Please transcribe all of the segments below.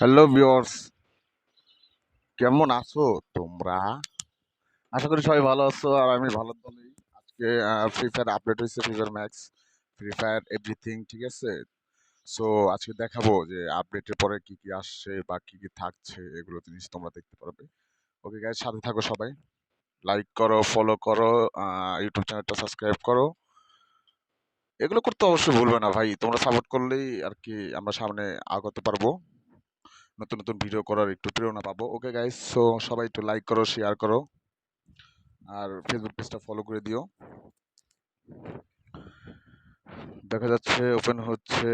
Hello viewers কেমন আছো তোমরা? আশা করি সবাই ভালো আছো আর আমি ভালো দলেই। আজকে ফ্রি ফায়ার আপডেট হয়েছে free fire max free fire everything ঠিক আছে? সো আজকে দেখাবো যে আপডেটের পরে কি কি আসছে বা কি কি থাকছে, এগুলো জিনিস তোমরা দেখতে পারবে। ওকে গাইজ সাথে থাকো সবাই। লাইক করো ফলো করো ইউটিউব চ্যানেলটা সাবস্ক্রাইব করো। এগুলো করতে অবশ্যই ভুলবে না ভাই, তোমরা সাপোর্ট করলেই আর কি আমরা সামনে আগাতে পারব। নতুন নতুন ভিডিও করার একটু প্রেরণা পাবো। ওকে গাইস সো সবাই একটু লাইক করো শেয়ার করো, আর ফেসবুক পেজটা ফলো করে দিও। দেখা যাচ্ছে ওপেন হচ্ছে।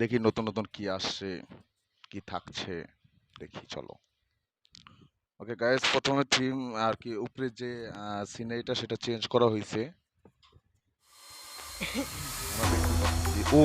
দেখি নতুন নতুন কি আসছে, কি থাকছে, দেখি, চলো। ওকে গাইস প্রথমে থিম আর কি উপরে যে সিনারিটা সেটা চেঞ্জ করা হয়েছে। ও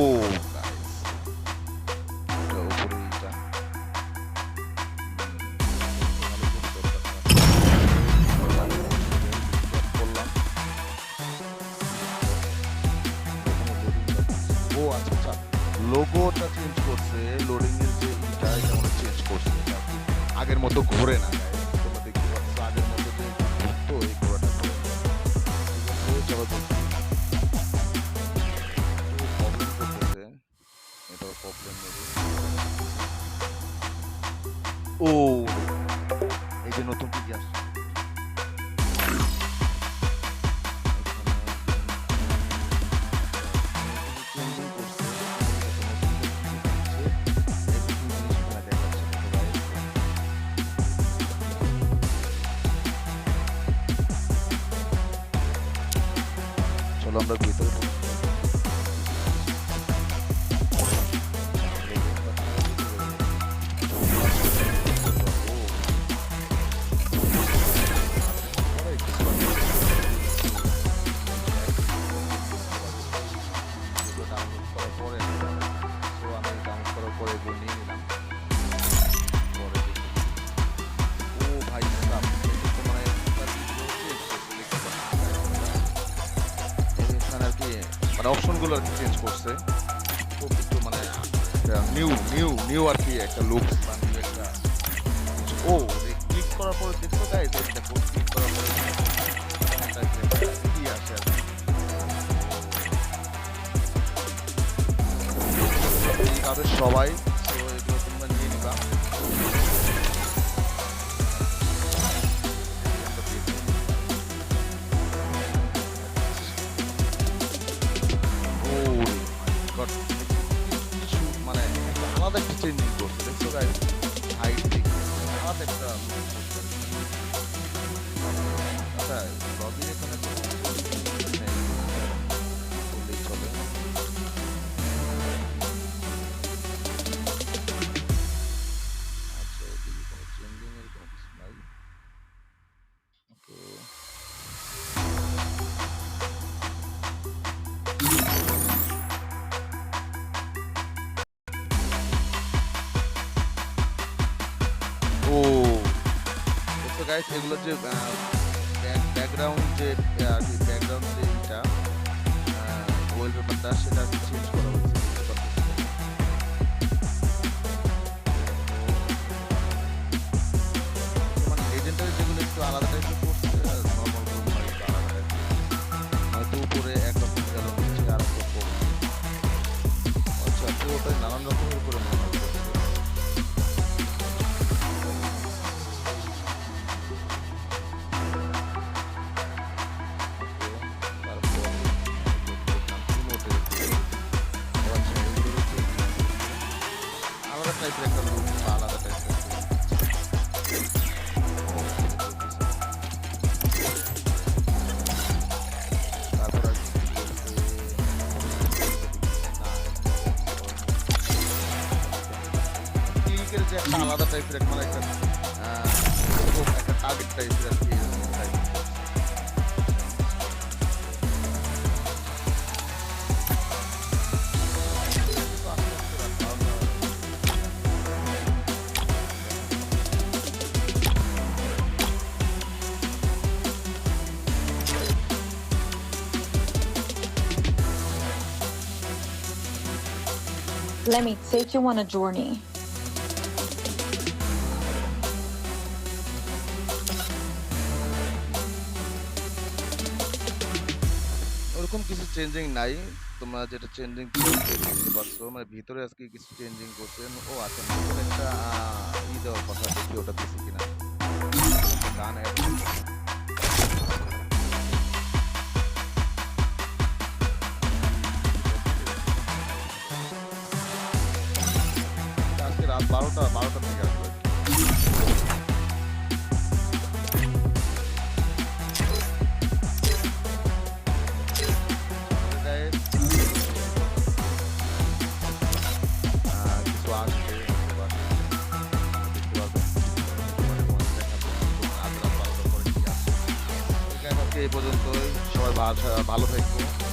লোগোটা চেঞ্জ করছে লোডিং এর যে এটা এটা চেঞ্জ করছে আগের মতো ঘোরে না। তোমরা দেখতে পাচ্ছ আগের মতো যে ঘুরতো এই ঘোরাটা ঘোরে চলো আমরা অপশনগুলো আর কি চেঞ্জ করছে। খুব একটু মানে নিউ নিউ নিউ আর কি একটা লুক একটা ও ক্লিক করার পরে দেখছ গাইজ এটা ক্লিক করার পরে তাদের সবাই গাইস হাইট দিক আলাদা একটা। আচ্ছা লবি এখানে ও। দেখো গাইস এগুলো যে ব্যাকগ্রাউন্ড যে ব্যাকগ্রাউন্ড যে এটা ওয়েল সেটা চেঞ্জ করা আলাদা টাইপের যে একটা আলাদা টাইপের মানে একটা একটা টার্গেট টাইপের আর কি Let me take you on a journey. ওরকম কিছু চেঞ্জিং নাই। তোমরা যেটা চেঞ্জিং দেখতে পাচ্ছ মানে ভিতরে আজকে কিছু চেঞ্জিং করছেন ও আচ্ছা একটা ই দেওয়ার কথা দেখি ওটা কিনা। গান রাত রাত বারোটার পরে কি আসবে। এই পর্যন্তই। সবাই ভালো থাকব।